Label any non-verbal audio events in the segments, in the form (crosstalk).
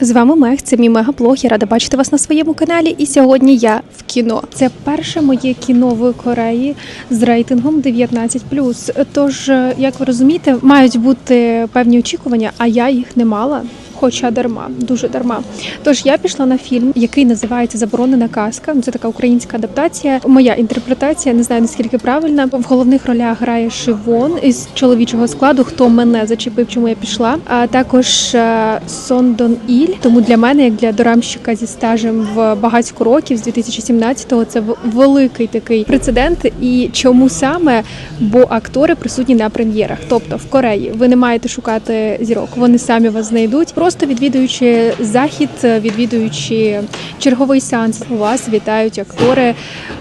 З вами Мех, це мій мегаблог. Я рада бачити вас на своєму каналі. І сьогодні я в кіно. Це перше моє кіно в Кореї з рейтингом 19+. Тож, е, як ви розумієте, мають бути певні очікування, а я їх не мала. Хоча дарма, дуже дарма. Тож я пішла на фільм, який називається Заборонена казка. Це така українська адаптація. Моя інтерпретація не знаю наскільки правильна. В головних ролях грає Шивон із чоловічого складу. Хто мене зачепив, чому я пішла. А також е, Сон Дон Іль. Тому для мене, як для дорамщика зі стажем в багатько років з 2017-го, це великий такий прецедент. І чому саме? Бо актори присутні на прем'єрах. Тобто в Кореї ви не маєте шукати зірок, вони самі вас знайдуть. Просто відвідуючи захід, відвідуючи черговий сеанс, у вас вітають актори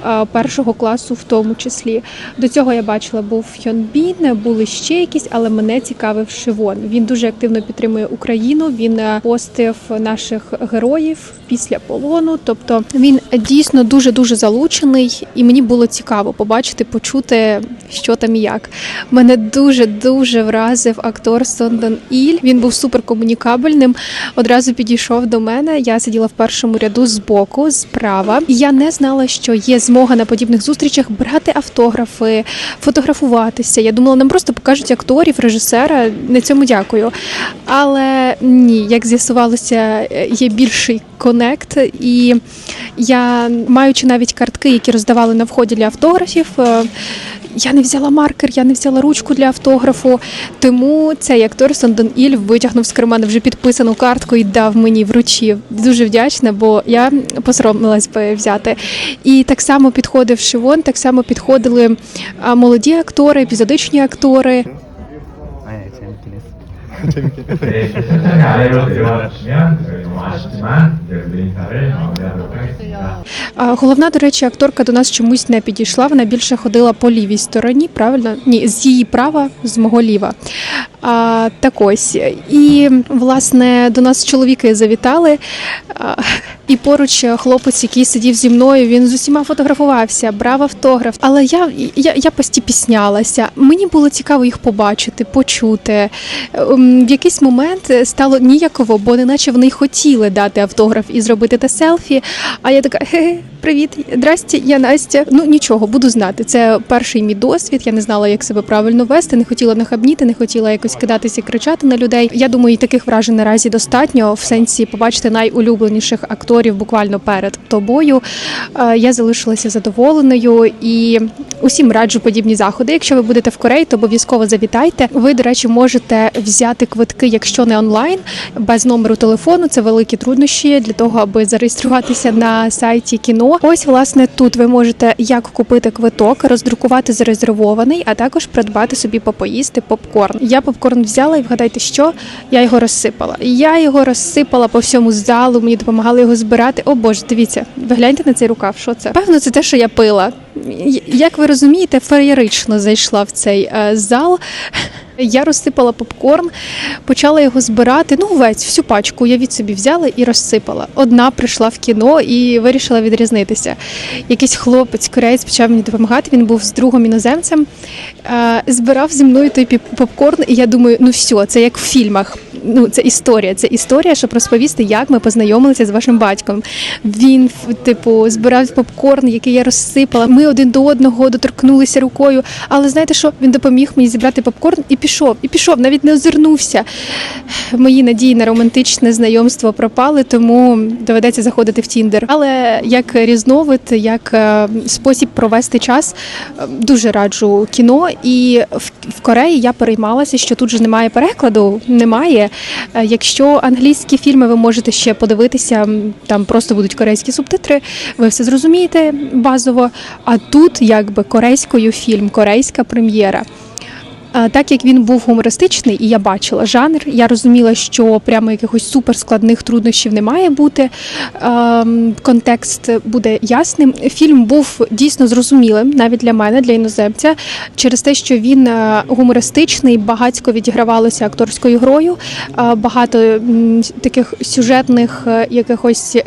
е, першого класу, в тому числі. До цього я бачила був Хьонбін, були ще якісь, але мене цікавив Шивон. Він дуже активно підтримує Україну. Він е, постив наших героїв після полону. Тобто він дійсно дуже дуже залучений, і мені було цікаво побачити, почути, що там і як. Мене дуже дуже вразив актор Сондон Іль. Він був суперкомунікабельним. Одразу підійшов до мене. Я сиділа в першому ряду збоку, справа. Я не знала, що є змога на подібних зустрічах брати автографи, фотографуватися. Я думала, нам просто покажуть акторів, режисера. На цьому дякую. Але ні, як з'ясувалося, є більший конект, і я, маючи навіть картки, які роздавали на вході для автографів е, я не взяла маркер, я не взяла ручку для автографу. Тому цей актор Сондон Іль витягнув з кармана вже підписану картку і дав мені вручив. Дуже вдячна, бо я посоромилась би взяти. І так само підходив Шивон, так само підходили а, молоді актори, епізодичні актори. 네, 재밌긴 했어. (laughs) 네, 천천히 아래로 내려와 주시면 저희 너무 아쉽지만 이제 오늘 인사를 마무리하도록 하겠습니다. А, (laughs) Головна, до речі, акторка до нас чомусь не підійшла. Вона більше ходила по лівій стороні, правильно? Ні, з її права, з мого ліва. А, так ось. І власне до нас чоловіки завітали. А, і поруч хлопець, який сидів зі мною, він з усіма фотографувався, брав автограф. Але я, я, я постіпіснялася. Мені було цікаво їх побачити, почути. Ем, В якийсь момент стало ніяково, бо неначе вони хотіли дати автограф і зробити те селфі. А я така, хе, привіт, здрасте, я Настя. Ну нічого, буду знати. Це перший мій досвід. Я не знала, як себе правильно вести, не хотіла нахабніти, не хотіла якось кидатися і кричати на людей. Я думаю, і таких вражень наразі достатньо в сенсі побачити найулюбленіших акторів буквально перед тобою. Е, Я залишилася задоволеною і усім раджу подібні заходи. Якщо ви будете в Кореї, то обов'язково завітайте. Ви, до речі, можете взяти квитки, якщо не онлайн, без номеру телефону. Це великі труднощі для того, аби зареєструватися на сайті кіно. Ось, власне, тут ви можете як купити квиток, роздрукувати зарезервований, а також придбати собі попоїсти попкорн. Я попкорн взяла і вгадайте, що я його розсипала. Я його розсипала по всьому залу. Мені допомагали його збирати. О боже, дивіться, ви гляньте на цей рукав. Що це? Певно, це те, що я пила. Як ви розумієте, феєрично зайшла в цей е, зал. Я розсипала попкорн, почала його збирати. Ну, весь всю пачку я від собі взяла і розсипала. Одна прийшла в кіно і вирішила відрізнитися. Якийсь хлопець, кореєць почав мені допомагати. Він був з другом іноземцем, е, збирав зі мною той попкорн, і я думаю, ну все, це як в фільмах. Ну, це історія. Це історія, щоб розповісти, як ми познайомилися з вашим батьком. Він, типу, збирав попкорн, який я розсипала. Ми один до одного доторкнулися рукою. Але знаєте що? Він допоміг мені зібрати попкорн і пішов. І пішов, навіть не озирнувся. Мої надії на романтичне знайомство пропали, тому доведеться заходити в Тіндер. Але як різновид, як е, спосіб провести час, е, дуже раджу кіно. І в, Кореї я переймалася, що тут же немає перекладу. Немає. Е, Якщо англійські фільми ви можете ще подивитися, там просто будуть корейські субтитри, ви все зрозумієте базово. А тут якби корейською фільм, корейська прем'єра. А, Так як він був гумористичний, і я бачила жанр, я розуміла, що прямо якихось суперскладних труднощів не має бути. Ем, Контекст буде ясним. Фільм був дійсно зрозумілим, навіть для мене, для іноземця, через те, що він е, гумористичний, багатько відігравалося акторською грою, е, багато таких сюжетних е, якихось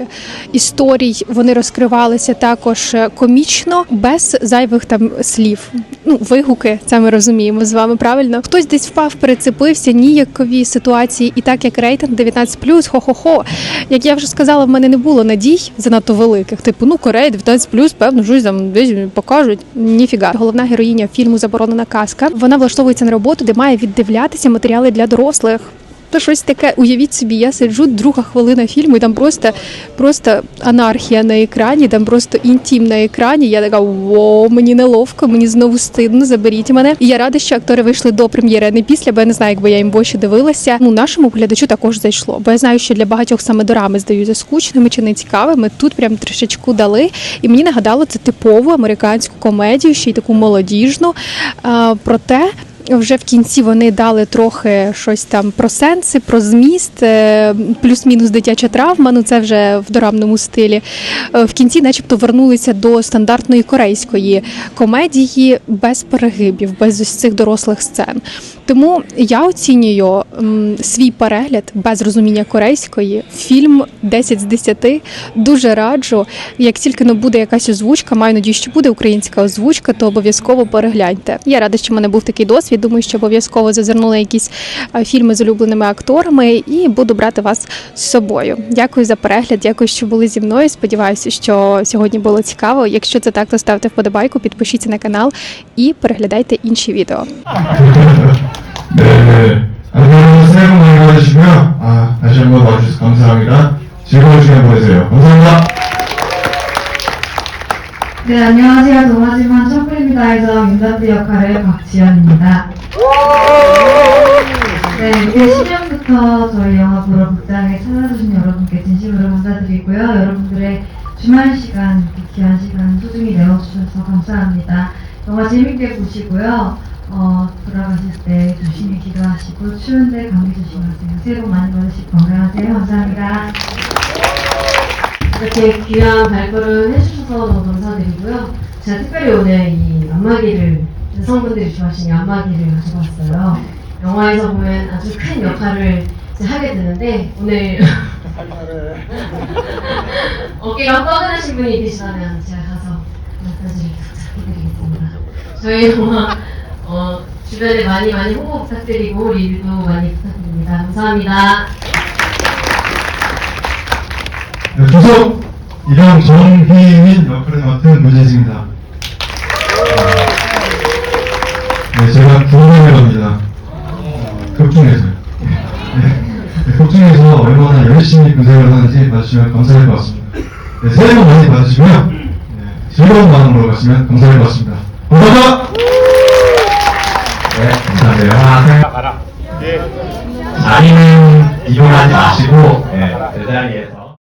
історій вони розкривалися також е, комічно, без зайвих там слів. Ну, вигуки, це ми розуміємо з вами правильно? Хтось десь впав, перецепився, ніякові ситуації, і так як рейтинг 19+, хо-хо-хо. Як я вже сказала, в мене не було надій занадто великих. Типу, ну Корея 19+, певно, жусь там десь покажуть. Ніфіга. Головна героїня фільму Заборонена казка. Вона влаштовується на роботу, де має віддивлятися матеріали для дорослих. То щось таке, уявіть собі, я сиджу, друга хвилина фільму, і там просто, просто анархія на екрані, там просто інтім на екрані. Я така воу, мені неловко, мені знову стидно, заберіть мене. І я рада, що актори вийшли до прем'єри, а не після, бо я не знаю, якби я їм більше дивилася. Ну, нашому глядачу також зайшло. Бо я знаю, що для багатьох саме дорами здаються скучними чи не цікавими. Тут прям трішечку дали. І мені нагадало це типову американську комедію, ще й таку молодіжну. Проте вже в кінці вони дали трохи щось там про сенси, про зміст, е, плюс-мінус дитяча травма. Ну це вже в дорамному стилі. Е, В кінці, начебто, вернулися до стандартної корейської комедії без перегибів, без ось цих дорослих сцен. Тому я оцінюю свій перегляд без розуміння корейської. Фільм 10 з 10. Дуже раджу. Як тільки не буде якась озвучка, маю надію, що буде українська озвучка, то обов'язково перегляньте. Я рада, що в мене був такий досвід Думаю, що обов'язково зазирнула якісь е, фільми з улюбленими акторами і буду брати вас з собою. Дякую за перегляд. Дякую, що були зі мною. Сподіваюся, що сьогодні було цікаво. Якщо це так, то ставте вподобайку, підпишіться на канал і переглядайте інші відео. 네. 아, 여러분 새해 복 많이 받으시고요. 아, 다시 한번 와주셔서 감사합니다. 즐거운 시간 보내세요. 감사합니다. 네, 안녕하세요. 동아지만 촛불입니다에서 민단비 역할을 박지연입니다. 네, 이제 10년부터 저희 영화 보러 극장에 찾아주신 여러분께 진심으로 감사드리고요. 여러분들의 주말 시간, 귀한 시간 소중히 내어주셔서 감사합니다. 영화 재밌게 보시고요. 어, 돌아가실 때 조심히 기도하시고 추운데 감기 조심하세요. 새해 복 많이 받으시고 건강하세요. 감사합니다. 이렇게 귀한 발걸음 해주셔서 너무 감사드리고요. 제가 특별히 오늘 이 안마기를 여성분들이 좋아하시는 안마기를 가져봤어요. 영화에서 보면 아주 큰 역할을 하게 되는데 오늘 (laughs) 어깨가 뻐근하신 분이 계시다면 제가 가서 마사지를 부탁드리겠습니다. 저희 영화 어, 주변에 많이 많이 홍보 부탁드리고 리뷰도 많이 부탁드립니다. 감사합니다. 네, 주석 이랑 정희민 역할을 맡은 문재진입니다. 네, 제가 궁금해 겁니다. 극중에서요. 네, 극중에서 얼마나 열심히 군생활을 하는지 봐주시면 감사할 것 같습니다. 네, 새해 복 많이 받으시고요. 네, 즐거운 마음으로 가시면 감사할 것 같습니다. 감사합니다! 네, 감사합니다. 영화 자리는 이용하지 마시고 네, 그 자리에서